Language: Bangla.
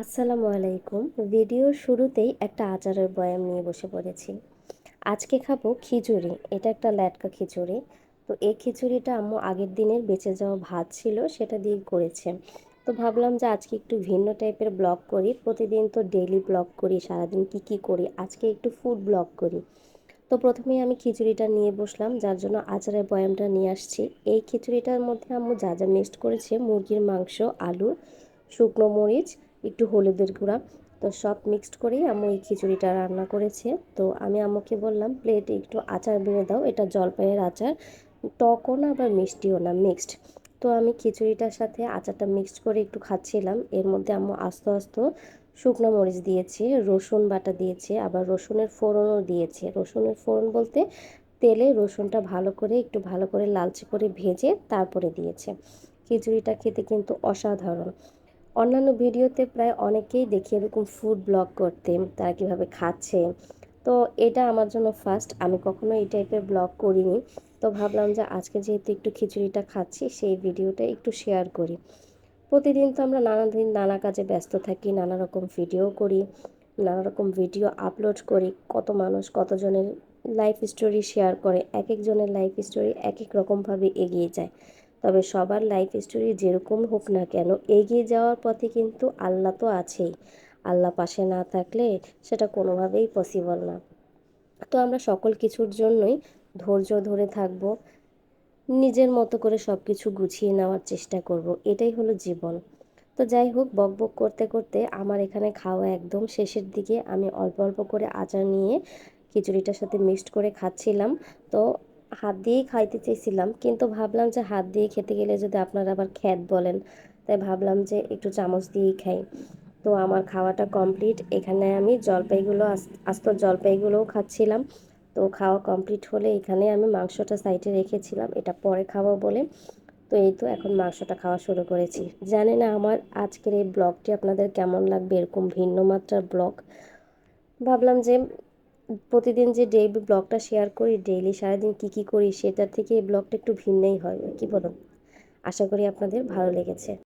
আসসালামু আলাইকুম। ভিডিওর শুরুতেই একটা আচারের বয়াম নিয়ে বসে পড়েছি। আজকে খাব খিচুড়ি। এটা একটা ল্যাটকা খিচুড়ি। তো এই খিচুড়িটা আম্মু আগের দিনের বেঁচে যাওয়া ভাত ছিল, সেটা দিয়ে করেছে। তো ভাবলাম যে আজকে একটু ভিন্ন টাইপের ব্লগ করি। প্রতিদিন তো ডেইলি ব্লগ করি, সারাদিন কি কি করি, আজকে একটু ফুড ব্লগ করি। তো প্রথমেই আমি খিচুড়িটা নিয়ে বসলাম, যার জন্য আচারের বয়ামটা নিয়ে আসছি। এই খিচুড়িটার মধ্যে আম্মু যা যা মিক্সড করেছে, মুরগির মাংস, আলু, শুকনো মরিচ একটু হলুদের গুঁড়া। তো সব মিক্সড করেই আম্মু এই খিচুড়িটা রান্না করেছে। তো আমি আম্মুকে বললাম, প্লেটে একটু আচার বেড়ে দাও, এটা জলপাইয়ের আচার। টকও না আবার মিষ্টিও না মিক্সড তো আমি খিচুড়িটার সাথে আচারটা মিক্সড করে একটু খাচ্ছিলাম। এর মধ্যে আম্মু আস্তে আস্তে শুকনো মরিচ দিয়েছে, রসুন বাটা দিয়েছে, আবার রসুনের ফোড়নও দিয়েছে। রসুনের ফোড়ন বলতে তেলে রসুনটা ভালো করে, একটু ভালো করে লালচে করে ভেজে তারপরে দিয়েছে। খিচুড়িটা খেতে কিন্তু অসাধারণ। অন্যান্য ভিডিওতে প্রায় অনেকেই দেখি এরকম ফুড ব্লগ করতে, তারা কীভাবে খাচ্ছে। তো এটা আমার জন্য ফার্স্ট আমি কখনো এই টাইপের ব্লগ করিনি। তো ভাবলাম যে আজকে যেহেতু একটু খিচুড়িটা খাচ্ছি, সেই ভিডিওটা একটু শেয়ার করি। প্রতিদিন তো আমরা নানা দিন নানা কাজে ব্যস্ত থাকি, নানা রকম ভিডিও করি, নানা রকম ভিডিও আপলোড করি। কত মানুষ কতজনের লাইফ স্টোরি শেয়ার করে, এক একজনের লাইফ স্টোরি এক এক রকমভাবে এগিয়ে যায়। তবে সবার লাইফ স্টোরি যেরকম হোক না কেন, এগিয়ে যাওয়ার পথে কিন্তু আল্লাহ তো আছেই। আল্লাহ পাশে না থাকলে সেটা কোনোভাবেই পসিবল না। তো আমরা সকল কিছুর জন্যই ধৈর্য ধরে থাকব, নিজের মতো করে সব কিছু গুছিয়ে নেওয়ার চেষ্টা করব, এটাই হলো জীবন। তো যাই হোক, বক বক করতে করতে আমার এখানে খাওয়া একদম শেষের দিকে, আমি অল্প অল্প করে আচার নিয়ে খিচুড়িটার সাথে মিক্সড করে খাচ্ছিলাম। তো হাত দিয়েই খাইতে চেয়েছিলাম, কিন্তু ভাবলাম যে হাত দিয়ে খেতে গেলে যদি আপনারা আবার খ্যাত বলেন, তাই ভাবলাম যে একটু চামচ দিয়েই খাই। তো আমার খাওয়াটা কমপ্লিট, এখানে আমি জলপাইগুলো আস্ত জলপাইগুলোও খাচ্ছিলাম। তো খাওয়া কমপ্লিট হলে এখানে আমি মাংসটা সাইডে রেখেছিলাম, এটা পরে খাব বলে। তো এই তো এখন মাংসটা খাওয়া শুরু করেছি। জানি না আমার আজকের এই ব্লগটি আপনাদের কেমন লাগবে, এরকম ভিন্ন মাত্রার ব্লগ। ভাবলাম যে প্রতিদিন যে ডেইলি ব্লগটা শেয়ার করি, ডেইলি সারাদিন কি কি করি, সেটার থেকে এই ব্লগটা একটু ভিন্নই হয়। কি বলুন আশা করি আপনাদের ভালো লেগেছে।